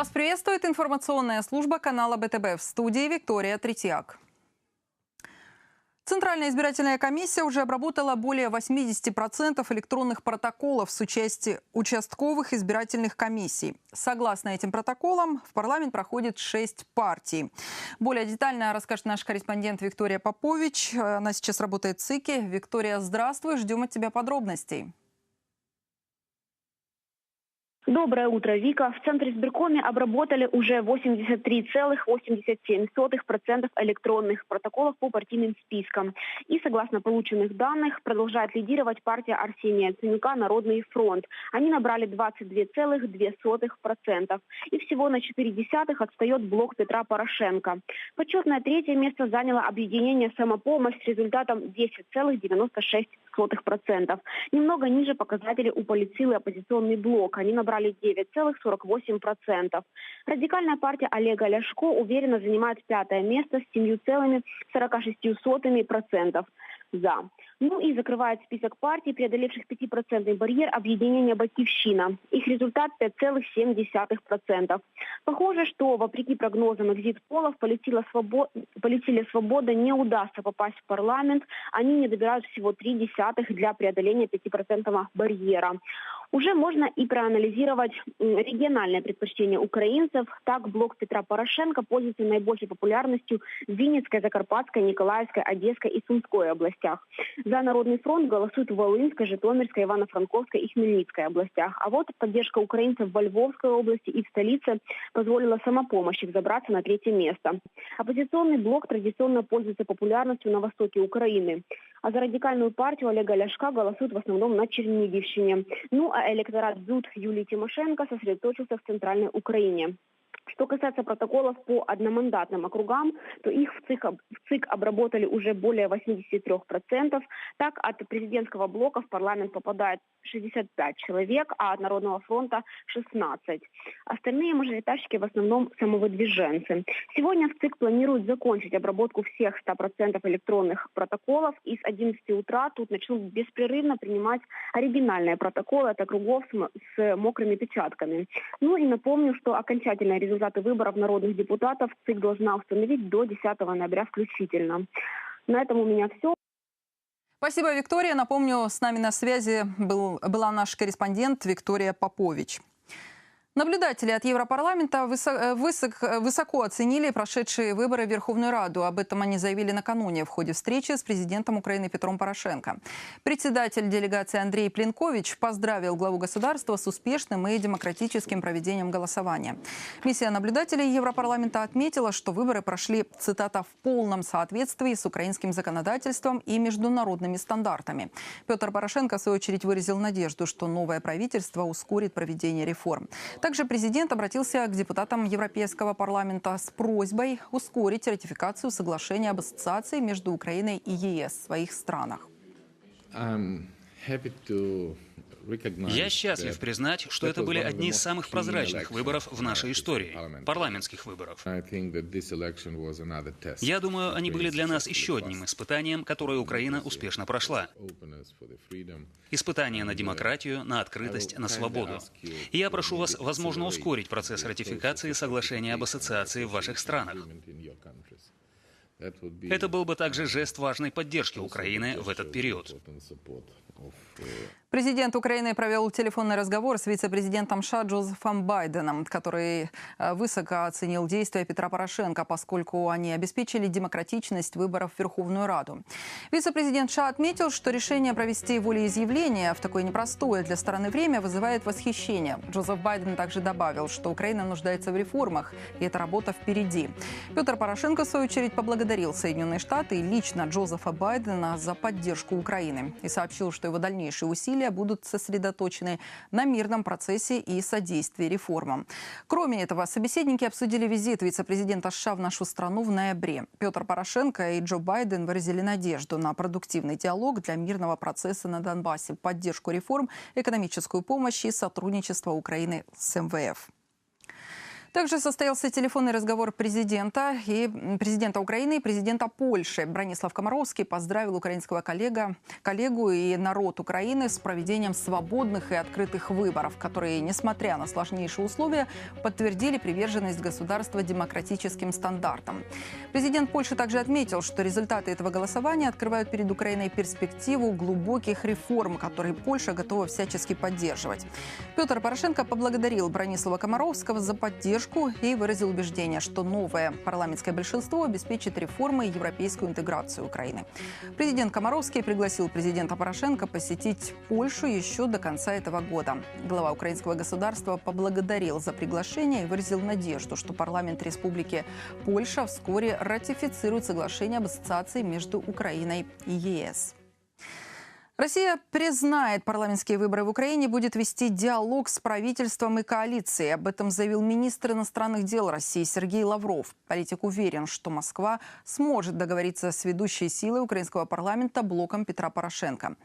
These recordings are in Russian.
Вас приветствует информационная служба канала БТБ в студии Виктория Третьяк. Центральная избирательная комиссия уже обработала более 80% электронных протоколов с участием участковых избирательных комиссий. Согласно этим протоколам, в парламент проходит 6 партий. Более детально расскажет наш корреспондент Виктория Попович. Она сейчас работает в ЦИКе. Виктория, здравствуй, ждем от тебя подробностей. Доброе утро, Вика. В Центре избиркоме обработали уже 83,87% электронных протоколов по партийным спискам. И, согласно полученных данных, продолжает лидировать партия Арсения Яценюка «Народный фронт». Они набрали 22,2%. И всего на 4 десятых отстает блок Петра Порошенко. Почетное третье место заняло объединение «Самопомощь» с результатом 10,96%. Немного ниже показатели у полицилы оппозиционный блок. Они набрали набрали 9,48%. Радикальная партия Олега Ляшко уверенно занимает пятое место с 7,46% за. Ну и закрывает список партий, преодолевших 5% барьер объединения «Батьковщина». Их результат 5,7%. Похоже, что, вопреки прогнозам экзит-полов, полетела свобод... полетели свобода не удастся попасть в парламент. Они не добирают всего 3 десятых для преодоления 5% барьера. Уже можно и проанализировать региональное предпочтение украинцев. Так, блок Петра Порошенко пользуется наибольшей популярностью в Винницкой, Закарпатской, Николаевской, Одесской и Сумской областях. За Народный фронт голосуют в Волынской, Житомирской, Ивано-Франковской и Хмельницкой областях. А вот поддержка украинцев во Львовской области и в столице позволила самопомощи забраться на третье место. Оппозиционный блок традиционно пользуется популярностью на востоке Украины. А за радикальную партию Олега Ляшка голосуют в основном на Черниговщине. Ну а электорат ЗУД Юлии Тимошенко сосредоточился в Центральной Украине. Что касается протоколов по одномандатным округам, то их в ЦИК, в ЦИК обработали уже более 83%. Так, от президентского блока в парламент попадает 65 человек, а от Народного фронта 16. Остальные мажоритарщики в основном самовыдвиженцы. Сегодня в ЦИК планируют закончить обработку всех 100% электронных протоколов и с 11 утра тут начнут беспрерывно принимать оригинальные протоколы от округов с мокрыми печатками. Ну и напомню, что окончательный результат результаты выборов народных депутатов ЦИК должна установить до 10 ноября включительно. На этом у меня все. Спасибо, Виктория. Напомню, с нами на связи был, была наш корреспондент Виктория Попович. Наблюдатели от Европарламента э, высоко оценили прошедшие выборы в Верховную Раду. Об этом они заявили накануне в ходе встречи с президентом Украины Петром Порошенко. Председатель делегации Андрей Пленкович поздравил главу государства с успешным и демократическим проведением голосования. Миссия наблюдателей Европарламента отметила, что выборы прошли, цитата, в полном соответствии с украинским законодательством и международными стандартами. Петр Порошенко, в свою очередь, выразил надежду, что новое правительство ускорит проведение реформ. Также президент обратился к депутатам Европейского парламента с просьбой ускорить ратификацию соглашения об ассоциации между Украиной и ЕС в своих странах. Я счастлив признать, что это были одни из самых прозрачных выборов в нашей истории, парламентских выборов. Я думаю, они были для нас еще одним испытанием, которое Украина успешно прошла. Испытание на демократию, на открытость, на свободу. И я прошу вас, возможно, ускорить процесс ратификации соглашения об ассоциации в ваших странах. Это был бы также жест важной поддержки Украины в этот период. Президент Украины провел телефонный разговор с вице-президентом США Джозефом Байденом, который э, высоко оценил действия Петра Порошенко, поскольку они обеспечили демократичность выборов в Верховную Раду. Вице-президент США отметил, что решение провести волеизъявление в такое непростое для страны время вызывает восхищение. Джозеф Байден также добавил, что Украина нуждается в реформах, и эта работа впереди. Петр Порошенко, в свою очередь, поблагодарил Соединенные Штаты и лично Джозефа Байдена за поддержку Украины и сообщил, что его дальнейшие усилия будут сосредоточены на мирном процессе и содействии реформам. Кроме этого, собеседники обсудили визит вице-президента США в нашу страну в ноябре. Петр Порошенко и Джо Байден выразили надежду на продуктивный диалог для мирного процесса на Донбассе, поддержку реформ, экономическую помощь и сотрудничество Украины с МВФ. Также состоялся телефонный разговор президента и президента Украины и президента Польши. Бронислав Комаровский поздравил украинского коллега, коллегу и народ Украины с проведением свободных и открытых выборов, которые, несмотря на сложнейшие условия, подтвердили приверженность государства демократическим стандартам. Президент Польши также отметил, что результаты этого голосования открывают перед Украиной перспективу глубоких реформ, которые Польша готова всячески поддерживать. Петр Порошенко поблагодарил Бронислава Комаровского за поддержку поддержку и выразил убеждение, что новое парламентское большинство обеспечит реформы и европейскую интеграцию Украины. Президент Комаровский пригласил президента Порошенко посетить Польшу еще до конца этого года. Глава украинского государства поблагодарил за приглашение и выразил надежду, что парламент Республики Польша вскоре ратифицирует соглашение об ассоциации между Украиной и ЕС. Россия признает парламентские выборы в Украине, будет вести диалог с правительством и коалицией. Об этом заявил министр иностранных дел России Сергей Лавров. Политик уверен, что Москва сможет договориться с ведущей силой украинского парламента блоком Петра Порошенко.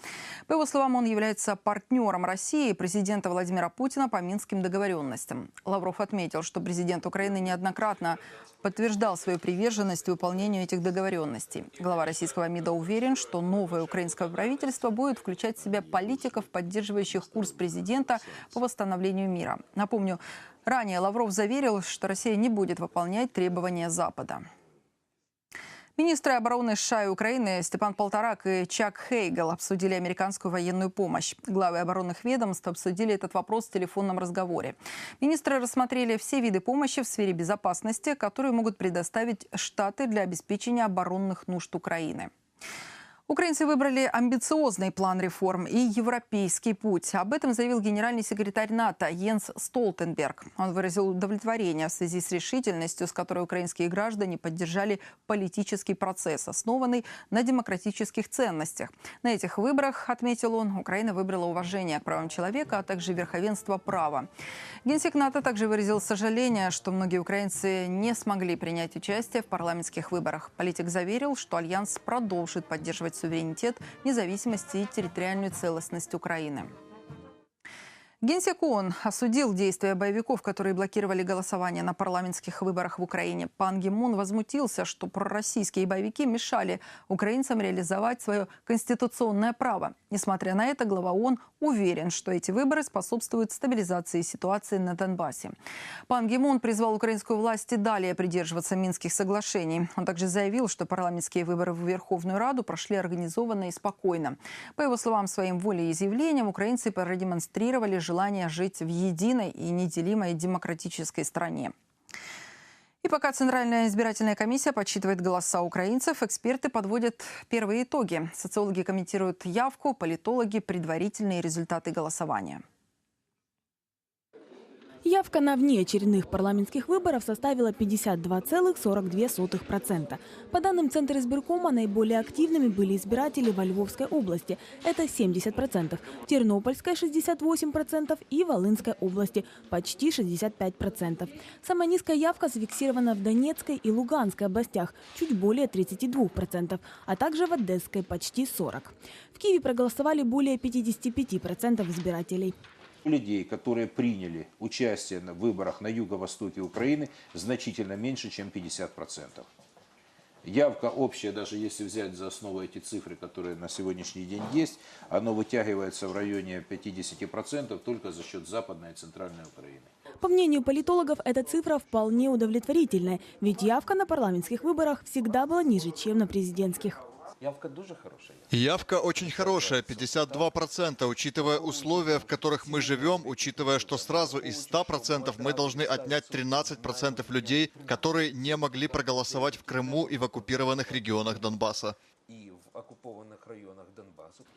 По его словам, он является партнером России и президента Владимира Путина по минским договоренностям. Лавров отметил, что президент Украины неоднократно подтверждал свою приверженность выполнению этих договоренностей. Глава российского МИДа уверен, что новое украинское правительство будет включать в себя политиков, поддерживающих курс президента по восстановлению мира. Напомню, ранее Лавров заверил, что Россия не будет выполнять требования Запада. Министры обороны США и Украины Степан Полторак и Чак Хейгел обсудили американскую военную помощь. Главы оборонных ведомств обсудили этот вопрос в телефонном разговоре. Министры рассмотрели все виды помощи в сфере безопасности, которые могут предоставить Штаты для обеспечения оборонных нужд Украины. Украинцы выбрали амбициозный план реформ и европейский путь. Об этом заявил генеральный секретарь НАТО Йенс Столтенберг. Он выразил удовлетворение в связи с решительностью, с которой украинские граждане поддержали политический процесс, основанный на демократических ценностях. На этих выборах, отметил он, Украина выбрала уважение к правам человека, а также верховенство права. Генсек НАТО также выразил сожаление, что многие украинцы не смогли принять участие в парламентских выборах. Политик заверил, что Альянс продолжит поддерживать суверенитет, независимость и территориальную целостность Украины. Генсек ООН осудил действия боевиков, которые блокировали голосование на парламентских выборах в Украине. Пан Гимун возмутился, что пророссийские боевики мешали украинцам реализовать свое конституционное право. Несмотря на это, глава ООН уверен, что эти выборы способствуют стабилизации ситуации на Донбассе. Пан Гимун призвал украинскую власть и далее придерживаться Минских соглашений. Он также заявил, что парламентские выборы в Верховную Раду прошли организованно и спокойно. По его словам, своим волеизъявлением украинцы продемонстрировали желание жить в единой и неделимой демократической стране. И пока Центральная избирательная комиссия подсчитывает голоса украинцев, эксперты подводят первые итоги. Социологи комментируют явку, политологи – предварительные результаты голосования. Явка на внеочередных парламентских выборов составила 52,42%. По данным Центра избиркома, наиболее активными были избиратели во Львовской области. Это 70%, Тернопольской 68% и Волынской области почти 65%. Самая низкая явка зафиксирована в Донецкой и Луганской областях чуть более 32%, а также в Одесской почти 40%. В Киеве проголосовали более 55% избирателей людей, которые приняли участие в выборах на юго-востоке Украины, значительно меньше, чем 50%. Явка общая, даже если взять за основу эти цифры, которые на сегодняшний день есть, она вытягивается в районе 50% только за счет Западной и Центральной Украины. По мнению политологов, эта цифра вполне удовлетворительная, ведь явка на парламентских выборах всегда была ниже, чем на президентских. Явка дуже хорошая. Явка очень хорошая, 52%, учитывая условия, в которых мы живем, учитывая, что сразу из 100% мы должны отнять 13% людей, которые не могли проголосовать в Крыму и в оккупированных регионах Донбасса. И в оккупованных районах Донбасса.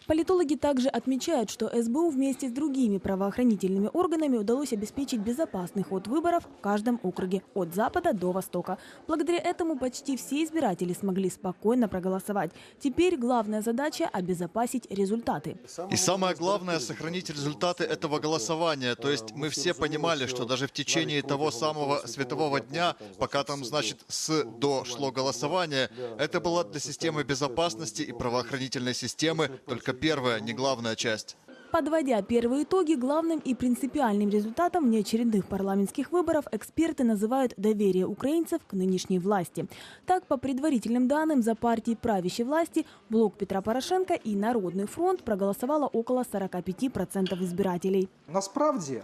Политологи также отмечают, что СБУ вместе с другими правоохранительными органами удалось обеспечить безопасный ход выборов в каждом округе от запада до востока. Благодаря этому почти все избиратели смогли спокойно проголосовать. Теперь главная задача – обезопасить результаты. И самое главное – сохранить результаты этого голосования. То есть мы все понимали, что даже в течение того самого светового дня, пока там, значит, с до шло голосование, это была для системы безопасности и правоохранительной системы только первая, не главная часть. Подводя первые итоги, главным и принципиальным результатом внеочередных парламентских выборов эксперты называют доверие украинцев к нынешней власти. Так, по предварительным данным, за партии правящей власти блок Петра Порошенко и Народный фронт проголосовало около 45% избирателей. Насправді,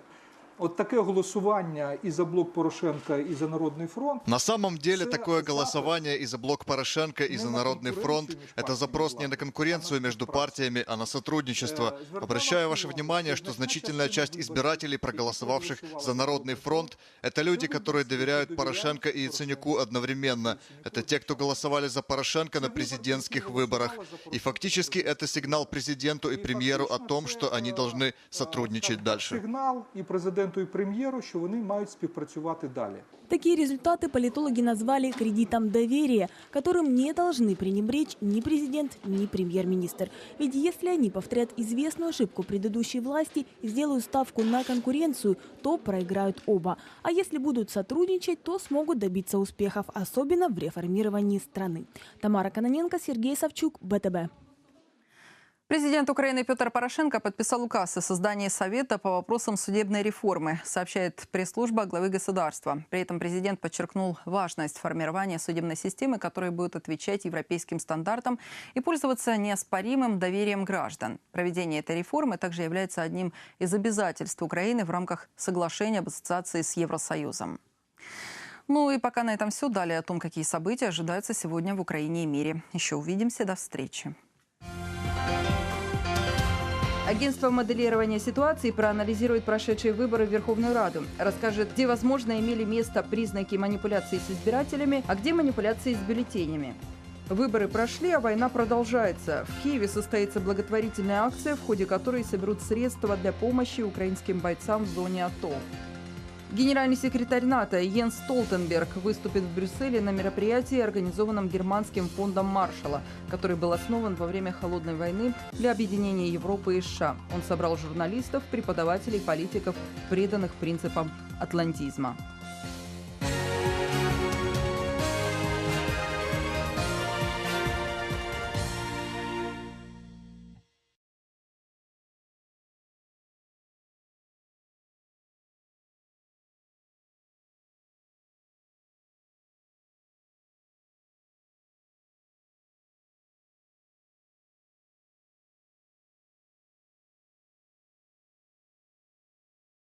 от таке голосування і за блок Порошенка, і за Народний фронт На самом деле Це такое запит голосование и за блок Порошенко, и за на Народный фронт конкуренцию между – это запрос не партиями на конкуренцию между партиями, а на сотрудничество. Э, Обращаю ваше внимание, что значительная часть избирателей, проголосовавших за Народный фронт, это люди, которые доверяют Порошенко и Яценюку одновременно. Это те, кто голосовали за Порошенко на президентских выборах. И фактически это сигнал президенту и премьеру о том, что они должны сотрудничать дальше. сигнал і президенту, і прем'єру, що вони мають співпрацювати далі. Такие результаты политологи назвали кредитом доверия, которым не должны пренебречь ни президент, ни премьер-министр. Ведь если они повторят известную ошибку предыдущей власти и сделают ставку на конкуренцию, то проиграют оба. А если будут сотрудничать, то смогут добиться успехов, особенно в реформировании страны. Тамара Каноненко, Сергей Савчук, БТБ. Президент Украины Петр Порошенко подписал указ о создании Совета по вопросам судебной реформы, сообщает пресс-служба главы государства. При этом президент подчеркнул важность формирования судебной системы, которая будет отвечать европейским стандартам и пользоваться неоспоримым доверием граждан. Проведение этой реформы также является одним из обязательств Украины в рамках соглашения об ассоциации с Евросоюзом. Ну и пока на этом все. Далее о том, какие события ожидаются сегодня в Украине и мире. Еще увидимся. До встречи. Агентство моделирования ситуации проанализирует прошедшие выборы в Верховную Раду. Расскажет, где, возможно, имели место признаки манипуляции с избирателями, а где манипуляции с бюллетенями. Выборы прошли, а война продолжается. В Киеве состоится благотворительная акция, в ходе которой соберут средства для помощи украинским бойцам в зоне АТО. Генеральный секретарь НАТО Йенс Столтенберг выступит в Брюсселе на мероприятии, организованном германским фондом Маршалла, который был основан во время Холодной войны для объединения Европы и США. Он собрал журналистов, преподавателей, политиков, преданных принципам атлантизма.